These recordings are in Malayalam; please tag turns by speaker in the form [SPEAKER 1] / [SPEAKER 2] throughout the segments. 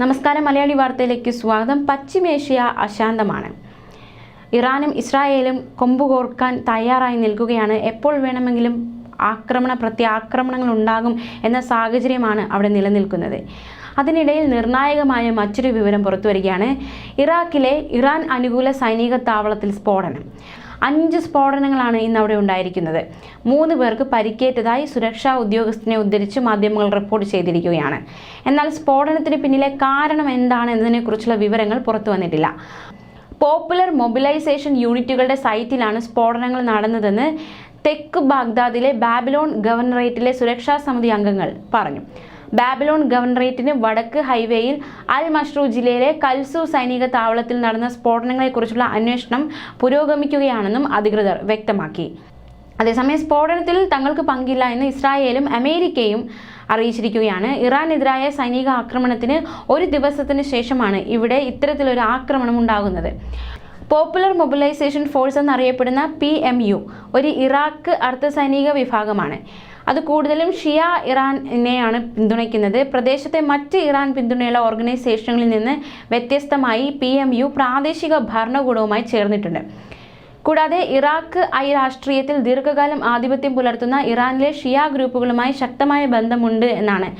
[SPEAKER 1] നമസ്കാരം മലയാളി വാർത്തയിലേക്ക് സ്വാഗതം. പശ്ചിമേഷ്യ അശാന്തമാണ്. ഇറാനും ഇസ്രായേലും കൊമ്പുകോർക്കാൻ തയ്യാറായി നിൽക്കുകയാണ്. എപ്പോൾ വേണമെങ്കിലും ആക്രമണ പ്രത്യാക്രമണങ്ങൾ ഉണ്ടാകും എന്ന സാഹചര്യമാണ് അവിടെ നിലനിൽക്കുന്നത്. അതിനിടയിൽ നിർണായകമായ മറ്റൊരു വിവരം പുറത്തു വരികയാണ് ഇറാഖിലെ ഇറാൻ അനുകൂല സൈനിക താവളത്തിൽ സ്ഫോടനം. അഞ്ച് സ്ഫോടനങ്ങളാണ് ഇന്ന് അവിടെ ഉണ്ടായിരിക്കുന്നത്. മൂന്ന് പേർക്ക് പരിക്കേറ്റതായി സുരക്ഷാ ഉദ്യോഗസ്ഥനെ ഉദ്ധരിച്ച് മാധ്യമങ്ങൾ റിപ്പോർട്ട് ചെയ്തിരിക്കുകയാണ്. എന്നാൽ സ്ഫോടനത്തിന് പിന്നിലെ കാരണം എന്താണ് എന്നതിനെക്കുറിച്ചുള്ള വിവരങ്ങൾ പുറത്തു വന്നിട്ടില്ല. പോപ്പുലർ മൊബിലൈസേഷൻ യൂണിറ്റുകളുടെ സൈറ്റിലാണ് സ്ഫോടനങ്ങൾ നടന്നതെന്ന് തെക്ക് ബാഗ്ദാദിലെ ബാബിലോൺ ഗവർണറേറ്റിലെ സുരക്ഷാ സമിതി അംഗങ്ങൾ പറഞ്ഞു. ബാബിലോൺ ഗവർണറേറ്റിന് വടക്ക് ഹൈവേയിൽ അൽ മഷ്റൂ ജില്ലയിലെ കൽസു സൈനിക താവളത്തിൽ നടന്ന സ്ഫോടനങ്ങളെക്കുറിച്ചുള്ള അന്വേഷണം പുരോഗമിക്കുകയാണെന്നും അധികൃതർ വ്യക്തമാക്കി. അതേസമയം സ്ഫോടനത്തിൽ തങ്ങൾക്ക് പങ്കില്ല എന്ന് ഇസ്രായേലും അമേരിക്കയും അറിയിച്ചിരിക്കുകയാണ്. ഇറാനെതിരായ സൈനിക ആക്രമണത്തിന് ഒരു ദിവസത്തിന് ശേഷമാണ് ഇവിടെ ഇത്തരത്തിലൊരു ആക്രമണം ഉണ്ടാകുന്നത്. പോപ്പുലർ മൊബിലൈസേഷൻ ഫോഴ്സ് എന്നറിയപ്പെടുന്ന പി എം യു ഒരു ഇറാഖ് അർദ്ധസൈനിക വിഭാഗമാണ്. അത് കൂടുതലും ഷിയ ഇറാനെയാണ് പിന്തുണയ്ക്കുന്നത്. പ്രദേശത്തെ മറ്റ് ഇറാൻ പിന്തുണയുള്ള ഓർഗനൈസേഷനുകളിൽ നിന്ന് വ്യത്യസ്തമായി പി എം യു പ്രാദേശിക ഭരണകൂടവുമായി ചേർന്നിട്ടുണ്ട്. കൂടാതെ ഇറാഖ് ഐ രാഷ്ട്രീയത്തിൽ ദീർഘകാലം ആധിപത്യം പുലർത്തുന്ന ഇറാനിലെ ഷിയ ഗ്രൂപ്പുകളുമായി ശക്തമായ ബന്ധമുണ്ട് എന്നാണ്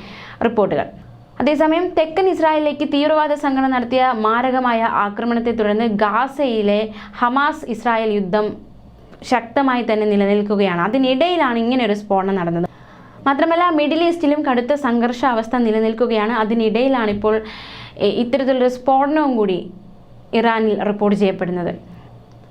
[SPEAKER 1] റിപ്പോർട്ടുകൾ. അതേസമയം തെക്കൻ ഇസ്രായേലിലേക്ക് തീവ്രവാദ സംഘടന നടത്തിയ മാരകമായ ആക്രമണത്തെ തുടർന്ന് ഗാസയിലെ ഹമാസ് ഇസ്രായേൽ യുദ്ധം ശക്തമായി തന്നെ നിലനിൽക്കുകയാണ്. അതിനിടയിലാണ് ഇങ്ങനെ ഒരു സ്ഫോടനം നടന്നത്. മാത്രമല്ല മിഡിൽ ഈസ്റ്റിലും കടുത്ത സംഘർഷാവസ്ഥ നിലനിൽക്കുകയാണ്. അതിനിടയിലാണ് ഇപ്പോൾ ഇത്തരത്തിലൊരു സ്ഫോടനവും കൂടി ഇറാനിൽ റിപ്പോർട്ട് ചെയ്യപ്പെടുന്നത്.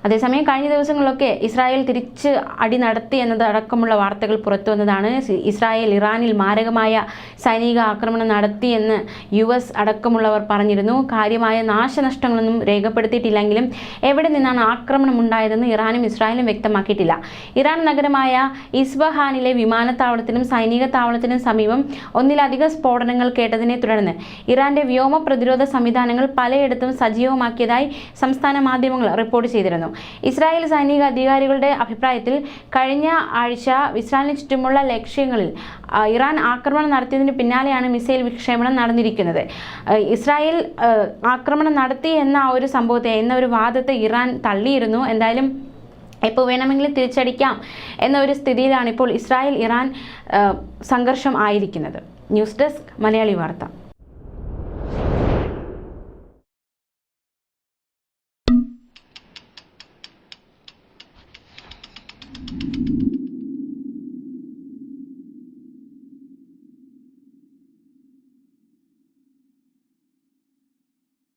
[SPEAKER 1] അതേസമയം കഴിഞ്ഞ ദിവസങ്ങളിലൊക്കെ ഇസ്രായേൽ തിരിച്ച് അടി നടത്തി എന്നതടക്കമുള്ള വാർത്തകൾ പുറത്തു വന്നതാണ്. ഇസ്രായേൽ ഇറാനിൽ മാരകമായ സൈനിക ആക്രമണം നടത്തിയെന്ന് യു എസ് അടക്കമുള്ളവർ പറഞ്ഞിരുന്നു. കാര്യമായ നാശനഷ്ടങ്ങളൊന്നും രേഖപ്പെടുത്തിയിട്ടില്ലെങ്കിലും എവിടെ നിന്നാണ് ആക്രമണം ഉണ്ടായതെന്ന് ഇറാനും ഇസ്രായേലും വ്യക്തമാക്കിയിട്ടില്ല. ഇറാൻ നഗരമായ ഇസ്ബഹാനിലെ വിമാനത്താവളത്തിനും സൈനിക താവളത്തിനും സമീപം ഒന്നിലധികം സ്ഫോടനങ്ങൾ കേട്ടതിനെ തുടർന്ന് ഇറാന്റെ വ്യോമ പ്രതിരോധ സംവിധാനങ്ങൾ പലയിടത്തും സജീവമാക്കിയതായി സംസ്ഥാന മാധ്യമങ്ങൾ റിപ്പോർട്ട് ചെയ്തിരുന്നു. ഇസ്രായേൽ സൈനിക അധികാരികളുടെ അഭിപ്രായത്തിൽ കഴിഞ്ഞ ആഴ്ച ഇസ്രായേലിന് ചുറ്റുമുള്ള ലക്ഷ്യങ്ങളിൽ ഇറാൻ ആക്രമണം നടത്തിയതിന് പിന്നാലെയാണ് മിസൈൽ വിക്ഷേപണം നടന്നിരിക്കുന്നത്. ഇസ്രായേൽ ആക്രമണം നടത്തി എന്ന ഒരു സംഭവത്തെ എന്ന ഒരു വാദത്തെ ഇറാൻ തള്ളിയിരുന്നു. എന്തായാലും എപ്പോൾ വേണമെങ്കിലും തിരിച്ചടിക്കാം എന്ന ഒരു സ്ഥിതിയിലാണ് ഇപ്പോൾ ഇസ്രായേൽ ഇറാൻ സംഘർഷം ആയിരിക്കുന്നത്. ന്യൂസ് ഡെസ്ക് മലയാളി വാർത്ത.